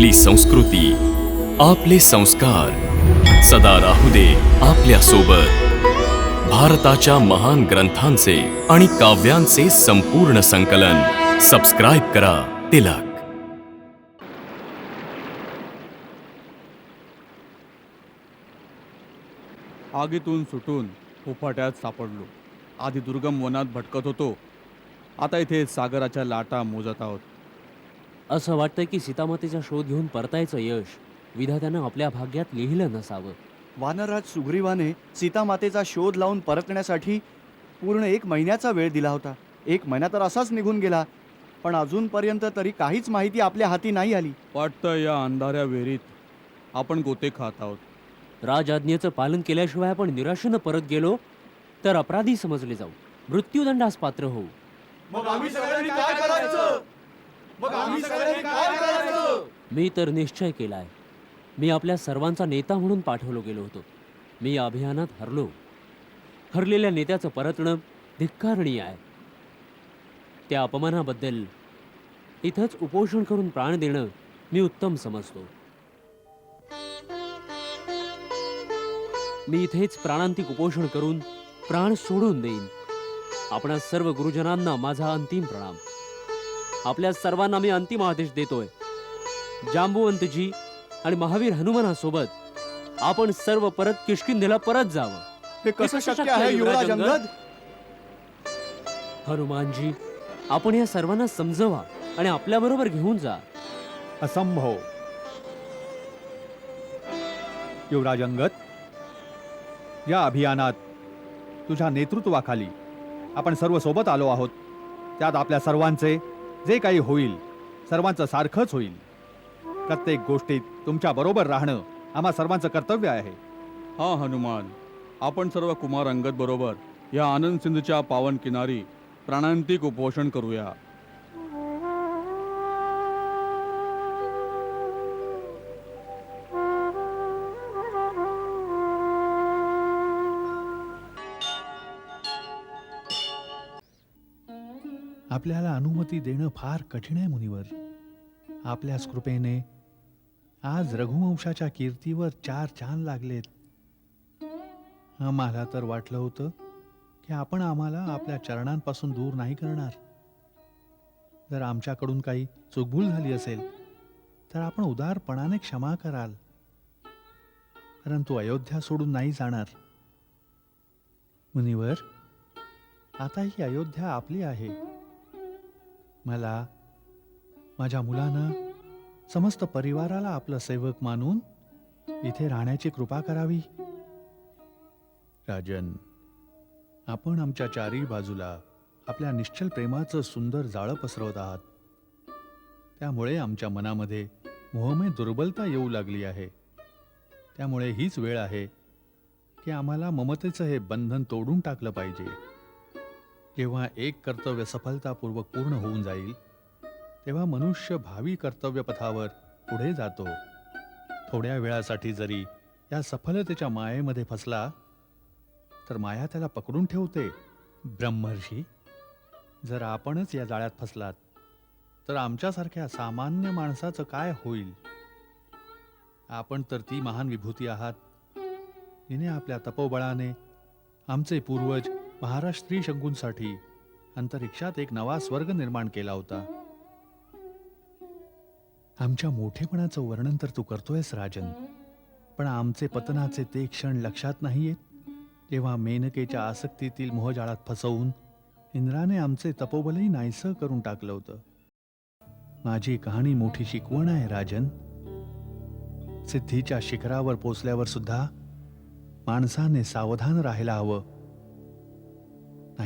आपली संस्कृती आपले संस्कार. सदा राहू दे आपल्यासोबत भारताच्या महान ग्रंथांचे आणि काव्यांचे संपूर्ण संकलन. सबस्क्राईब करा तिलक. आगीतून सुटून उफाट्यात सापडलो. आधी दुर्गम वनात भटकत होतो. आता इथे सागराच्या लाटा मोजत आहोत. असं वाटतंय की सीतामातेचा शोध घेऊन परतायचं यश विधात्यानं आपल्या भाग्यात लिहिलं नसावं. वानरराज सुग्रीवाने सीतामातेचा शोध लावून परतण्यासाठी पूर्ण एक महिन्याचा वेळ दिला होता. एक महिना तर असाच निघून गेला पण अजूनपर्यंत तरी काहीच माहिती आपल्या हाती नाही आली. वाटतं या अंधाऱ्या वेरीत आपण गोते खात आहोत. राजआज्ञेचं पालन केल्याशिवाय आपण निराशेनं परत गेलो तर अपराधी समजले जाऊ. मृत्यूदंडास पात्र होऊ. मी तर निश्चय केलाय. मी आपल्या सर्वांचा नेता म्हणून पाठवलो गेलो होतो. मी या अभियानात हरलो. हरलेल्या नेत्याचं परतणं धिक्कारणीय आहे. त्या अपमानाबद्दल इथंच उपोषण करून प्राण देणं मी उत्तम समजतो. मी इथेच प्राणांतिक उपोषण करून प्राण सोडून देईन. आपणा सर्व गुरुजनांना माझा अंतिम प्रणाम. आपल्या सर्वांना मी अंतिम आदेश देतोय. जांबुवंतजी आणि महावीर हनुमानासोबत आपण सर्व परत किष्किंधेला परत जावं. हे कसं शक्य आहे युवराज अंगद? हनुमानजी आपण या सर्वांना समजवा आणि आपल्याबरोबर घेऊन जा. असंभव. युवराज अंगद या अभियानात तुझ्या नेतृत्वाखाली आपण सर्व सोबत आलो आहोत. त्यात आपल्या सर्वांचे जे काही होईल सर्वांचं सारखंच होईल. प्रत्येक गोष्टीत तुमच्या बरोबर राहणं आम्हा सर्वांचं कर्तव्य आहे. हा हनुमान. आपण सर्व कुमार अंगद बरोबर या आनंद सिंधूच्या पावन किनारी प्राणांतिक उपोषण करूया. आपल्याला अनुमती देणं फार कठीण आहे मुनिवर. आपल्याच कृपेने आज रघुवंशाच्या कीर्तीवर चार चांद लागलेत. आम्हाला तर वाटलं होतं की आपण आम्हाला आपल्या चरणांपासून दूर नाही करणार. जर आमच्याकडून काही चुकभूल झाली असेल तर आपण उदारपणाने क्षमा कराल. परंतु अयोध्या सोडून नाही जाणार. मुनिवर आता ही अयोध्या आपली आहे. मला माझ्या मुलानं समस्त परिवाराला आपलं सेवक मानून इथे राहण्याची कृपा करावी. राजन आपण आमच्या चारही बाजूला आपल्या निश्चल प्रेमाचं सुंदर जाळं पसरवत आहात. त्यामुळे आमच्या मनामध्ये मोहमे दुर्बलता येऊ लागली आहे. त्यामुळे हीच वेळ आहे की आम्हाला ममतेचं हे बंधन तोडून टाकलं पाहिजे. जेव्हा एक कर्तव्य सफलतापूर्वक पूर्ण होऊन जाईल तेव्हा मनुष्य भावी कर्तव्यपथावर पुढे जातो. थोड्या वेळासाठी जरी या सफलतेच्या मायेमध्ये फसला तर माया त्याला पकडून ठेवते. ब्रह्मर्षी जर आपणच या जाळ्यात फसलात तर आमच्यासारख्या सामान्य माणसाचं काय होईल? आपण तर ती महान विभूती आहात. हिने आपल्या तपोबळाने आमचे पूर्वज महाराज स्त्री शंकूंसाठी अंतरिक्षात एक नवा स्वर्ग निर्माण केला होता. आमच्या मोठेपणाचं वर्णन तर तू करतोयस राजन. पण आमचे पतनाचे ते क्षण लक्षात नाही येत. तेव्हा मेनकेच्या आसक्तीतील मोहजाळात फसवून इंद्राने आमचे तपोबलही नाहीसं करून टाकलं होतं. माझी कहाणी मोठी शिकवण आहे राजन. सिद्धीच्या शिखरावर पोचल्यावर सुद्धा माणसाने सावधान राहायला हवं.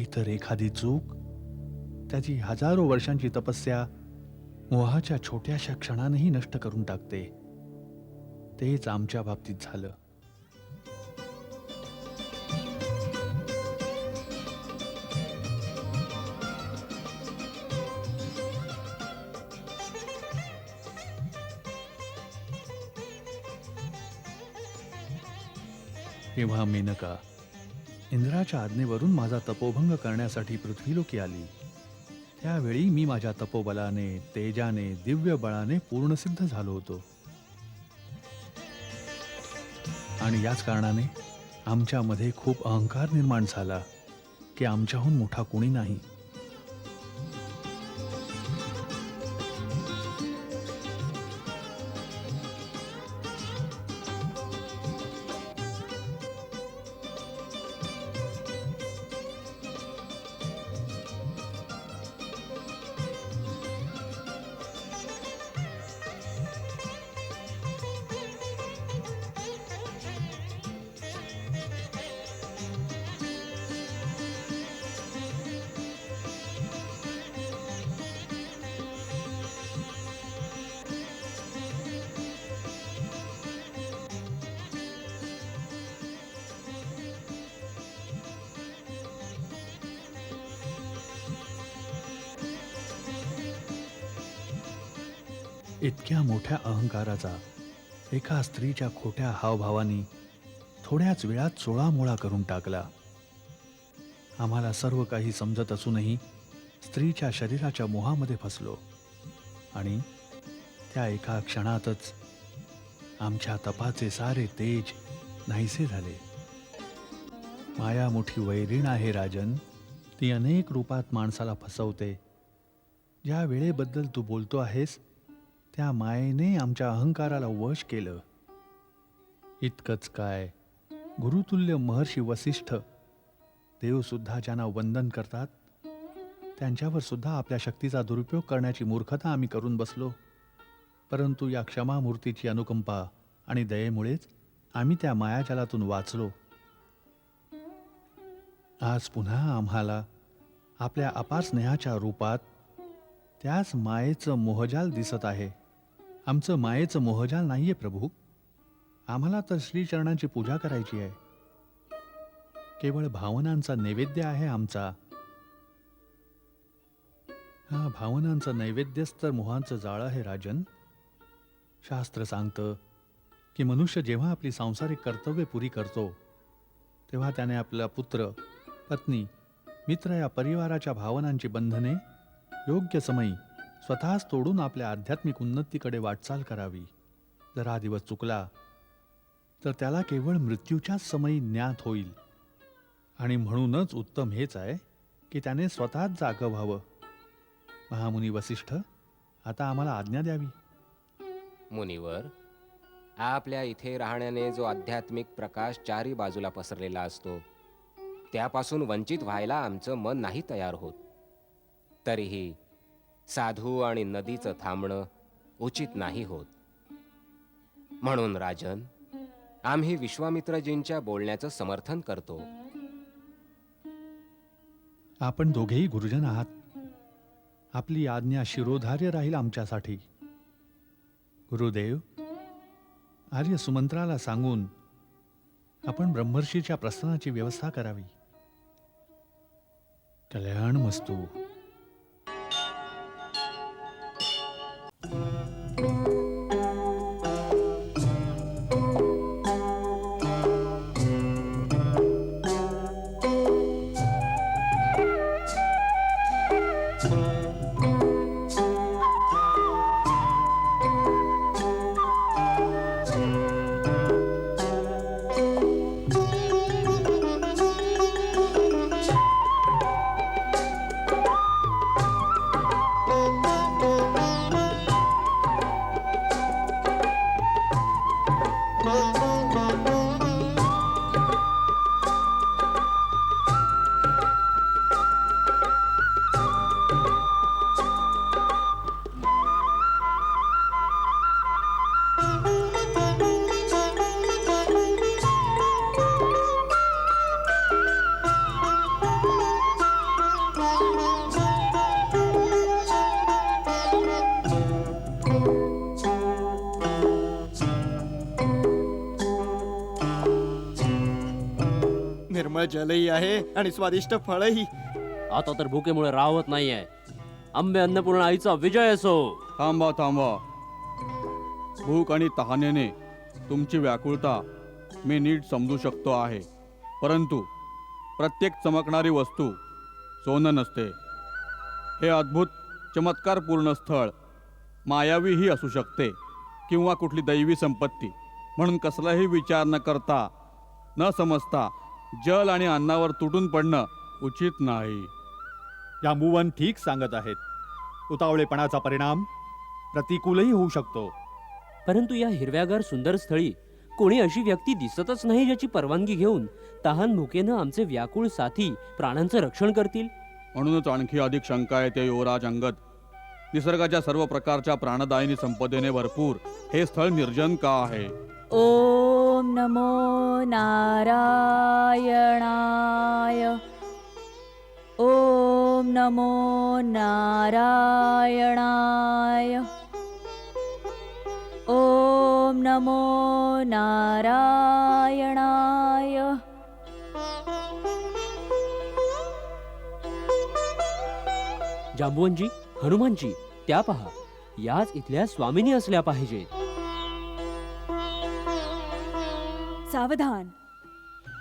नाहीतर एखादी चूक? त्याची हजारो वर्षांची तपस्या मोहाच्या छोट्याशा क्षणानेही नष्ट करून टाकते. तेच आमच्या बाबतीत झालं. तेव्हा मेनका इंद्राच्या आज्ञेवरून माझा तपोभंग करण्यासाठी पृथ्वीलोकी आली. त्यावेळी मी माझ्या तपोबलाने तेजाने दिव्य बळाने पूर्णसिद्ध झालो होतो. आणि याच कारणाने आमच्यामध्ये खूप अहंकार निर्माण झाला की आमच्याहून मोठा कोणी नाही. इतक्या मोठ्या अहंकाराचा एका स्त्रीच्या खोट्या हावभावानी थोड्याच वेळात चोळामोळा करून टाकला. आम्हाला सर्व काही समजत असूनही स्त्रीच्या शरीराच्या मोहामध्ये फसलो आणि त्या एका क्षणातच आमच्या तपाचे सारे तेज नाहीसे झाले. माया मोठी वैरीण आहे राजन ती अनेक रूपात माणसाला फसवते. ज्या वेळेबद्दल तू बोलतो आहेस त्या मायेने आमच्या अहंकाराला वश केलं. इतकंच काय गुरुतुल्य महर्षी वसिष्ठ देवसुद्धा ज्यांना वंदन करतात त्यांच्यावर सुद्धा आपल्या शक्तीचा दुरुपयोग करण्याची मूर्खता आम्ही करून बसलो. परंतु या क्षमामूर्तीची अनुकंपा आणि दयेमुळेच आम्ही त्या मायाजालातून वाचलो. आज पुन्हा आम्हाला आपल्या अपार स्नेहाच्या रूपात त्याच मायेचं मोहजाल दिसत आहे. आमचं मायेचं मोहजाल नाहीये प्रभू. आम्हाला तर श्रीचरणांची पूजा करायची आहे. केवळ भावनांचा नैवेद्य आहे आमचा. हा भावनांचं नैवेद्यच तर मोहांचं जाळं आहे राजन. शास्त्र सांगतं की मनुष्य जेव्हा आपली सांसारिक कर्तव्य पुरी करतो तेव्हा त्याने आपला पुत्र पत्नी मित्र या परिवाराच्या भावनांची बंधने योग्य समयी स्वतःच तोडून आपल्या आध्यात्मिक उन्नतीकडे वाटचाल करावी. जर हा दिवस चुकला तर त्याला केवळ मृत्यूच्याच समयी ज्ञात होईल. आणि म्हणूनच उत्तम हेच आहे की त्याने स्वतःच जागं व्हावं. महामुनी वसिष्ठ आता आम्हाला आज्ञा द्यावी. मुनिवर आपल्या इथे राहण्याने जो आध्यात्मिक प्रकाश चारी बाजूला पसरलेला असतो त्यापासून वंचित व्हायला आमचं मन नाही तयार होत. तरीही साधू आणि नदीचं थांबणं उचित नाही होत. म्हणून राजन आम्ही विश्वामित्रजींच्या बोलण्याचं समर्थन करतो. आपण दोघेही गुरुजन आहात. आपली आज्ञा शिरोधार्य राहील आमच्यासाठी. गुरुदेव आर्य सुमंत्राला सांगून आपण ब्रह्मर्षीच्या प्रस्थानाची व्यवस्था करावी. कल्याण मस्तू. जलही आहे आणि स्वादिष्ट फळही. आता तर भुकेमुळे राहत नाहीये. आंबे अन्नपूर्ण आईचा विजय असो. थांबा थांबा. भूक आणि तहानेने तुमची व्याकुळता मी नीट समजू शकतो आहे. परंतु प्रत्येक चमकणारी वस्तू सोनं नसते. हे अद्भुत चमत्कारपूर्ण स्थळ मायावीही असू शकते किंवा कुठली दैवी संपत्ती. म्हणून कसलाही विचार न करता न समजता जल आणि अन्नावर तुटून पडणं उचित नाही. जांबुवन ठीक सांगत आहेत. उतावळेपणाचा परिणाम प्रतिकूलही होऊ शकतो. परंतु या हिरव्यागार सुंदर स्थळी कोणी अशी व्यक्ती दिसतच नाही ज्याची परवानगी घेऊन तहान भुकेनं आमचे व्याकुळ साथी प्राणांचं रक्षण करतील? म्हणूनच आणखी अधिक शंका येते युवराज अंगद. निसर्गाच्या सर्व प्रकारच्या प्राणदायिनी संपदेने भरपूर. हे स्थळ निर्जन का आहे? ॐ नमो नारायणाय। ॐ नमो नारायणाय। ॐ नमो नारायणाय। जांबुवनजी हनुमानजी त्या पहा याच इथल्या स्वामिनी असल्या पाहिजेत. सावधान.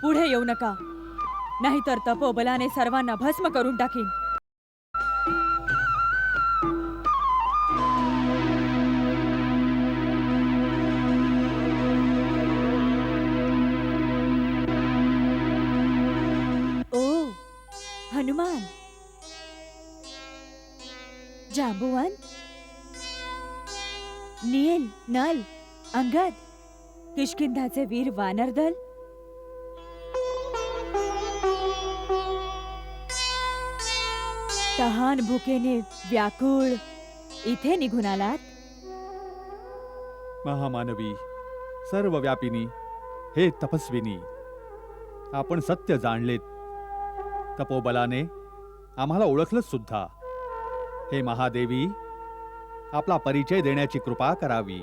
पुढे येऊ नका. नाहीतर तपोबलाने सर्वांना भस्म करून टाकीन. ओ हनुमान. जांबुवन. नील नल अंगद. किशकिंधाचे वीर वानरदल? तहान भुकेने व्याकुळ इथे निघून आलात? महामानवी सर्वव्यापिनी हे तपस्विनी आपण सत्य जाणलेत. तपोबलाने आम्हाला ओळखलंच सुद्धा. हे महादेवी आपला परिचय देण्याची कृपा करावी.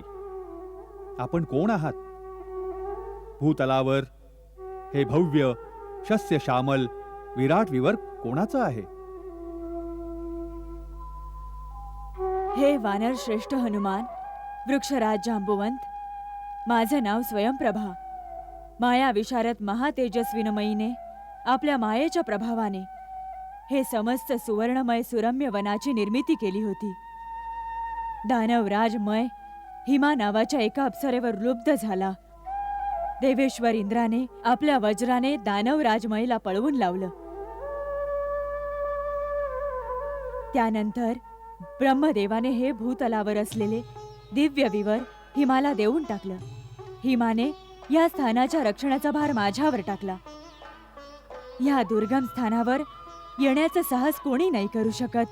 आपण कोण आहात? भूतलावर. हे भव्य शस्य श्यामल विराट विवर कोणाचं आहे? हे वानर श्रेष्ठ हनुमान वृक्षराज जांबुवंत माझं नाव स्वयंप्रभा. माया विशारद महातेजस्विनमयीने आपल्या मायेच्या प्रभावाने हे समस्त सुवर्णमय सुरम्य वनाची निर्मिती केली होती. दानवराजमय हिमा नावाच्या एका अप्सरेवर लुब्ध झाला. देवेश्वर इंद्राने आपल्या वज्राने दानव दानवराजमयला पळवून लावलं. त्यानंतर ब्रह्मदेवाने हे भूतलावर असलेले दिव्य विवर हिमाला देऊन टाकलं. हिमाने या स्थानाच्या रक्षणाचा भार माझ्यावर टाकला. या दुर्गम स्थानावर येण्याचं साहस कोणी नाही करू शकत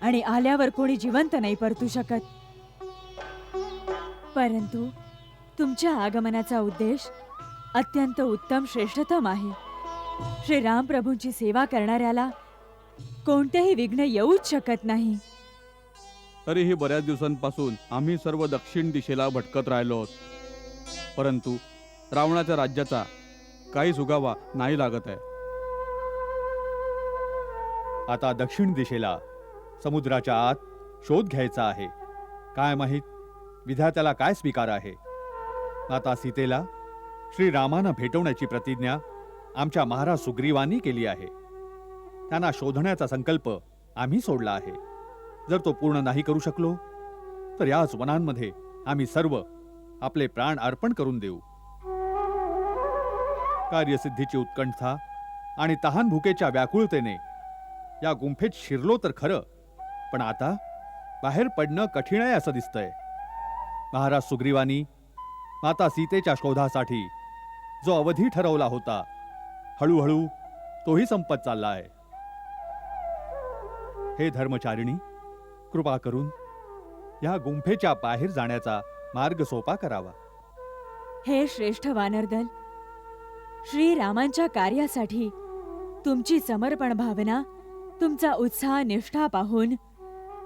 आणि आल्यावर कोणी जिवंत नाही परतू शकत. परंतु तुमच्या आगमनाचा उद्देश अत्यंत उत्तम श्रेष्ठतम आहे. श्री रामप्रभूंची सेवा करणाऱ्याला कोणतेही विघ्न येऊच शकत नाही. तरीही बऱ्याच दिवसांपासून आम्ही सर्व दक्षिण दिशेला भटकत राहिलो आहोत. परंतु रावणाच्या राज्याचा काही सुगावा नाही लागत आहे. आता दक्षिण दिशेला समुद्राच्या आत शोध घ्यायचा आहे. काय माहीत विधात्याला काय स्वीकार आहे? माता सीतेला श्रीरामानं भेटवण्याची प्रतिज्ञा आमच्या महाराज सुग्रीवांनी केली आहे. त्यांना शोधण्याचा संकल्प आम्ही सोडला आहे. जर तो पूर्ण नाही करू शकलो तर याच वनांमध्ये आम्ही सर्व आपले प्राण अर्पण करून देऊ. कार्यसिद्धीची उत्कंठा आणि तहान भुकेच्या व्याकुळतेने या गुंफेत शिरलो तर खरं पण आता बाहेर पडणं कठीण आहे असं दिसतंय. महाराज सुग्रीवानी माता सीतेच्या शोधासाठी. जो अवधी ठरवला होता. हळूहळू तोही संपत चालला आहे हे धर्मचारिणी कृपा करून या गुंफेच्या बाहेर जाण्याचा मार्ग सोपा करावा. हे श्रेष्ठ वानरदल श्रीरामांच्या कार्यासाठी तुमची समर्पण भावना तुमचा उत्साह निष्ठा पाहून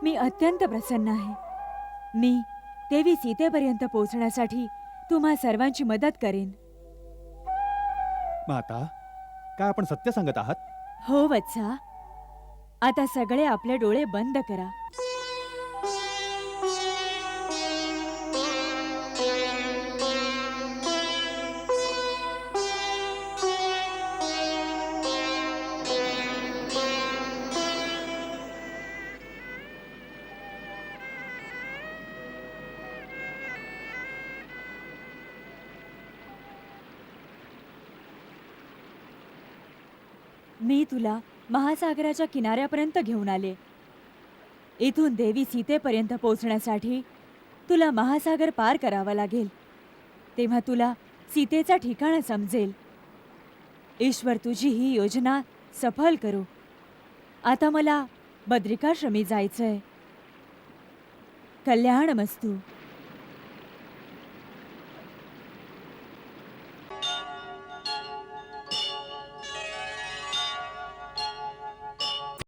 मी अत्यंत प्रसन्न आहे. मी देवी सीतेपर्यंत पोहोचण्यासाठी तुम्हा सर्वांची मदत करेन. माता काय आपण सत्य सांगत आहात? हो वत्सा. आता सगळे आपले डोळे बंद करा. तुला महासागराच्या किनाऱ्यापर्यंत घेऊन आले. इथून देवी सीतेपर्यंत पोहोचण्यासाठी तुला महासागर पार करावा लागेल. तेव्हा तुला सीतेचा ठिकाण समजेल. ईश्वर तुझी ही योजना सफल करू. आता मला बद्रिकाश्रमी जायचंय. कल्याण मस्तू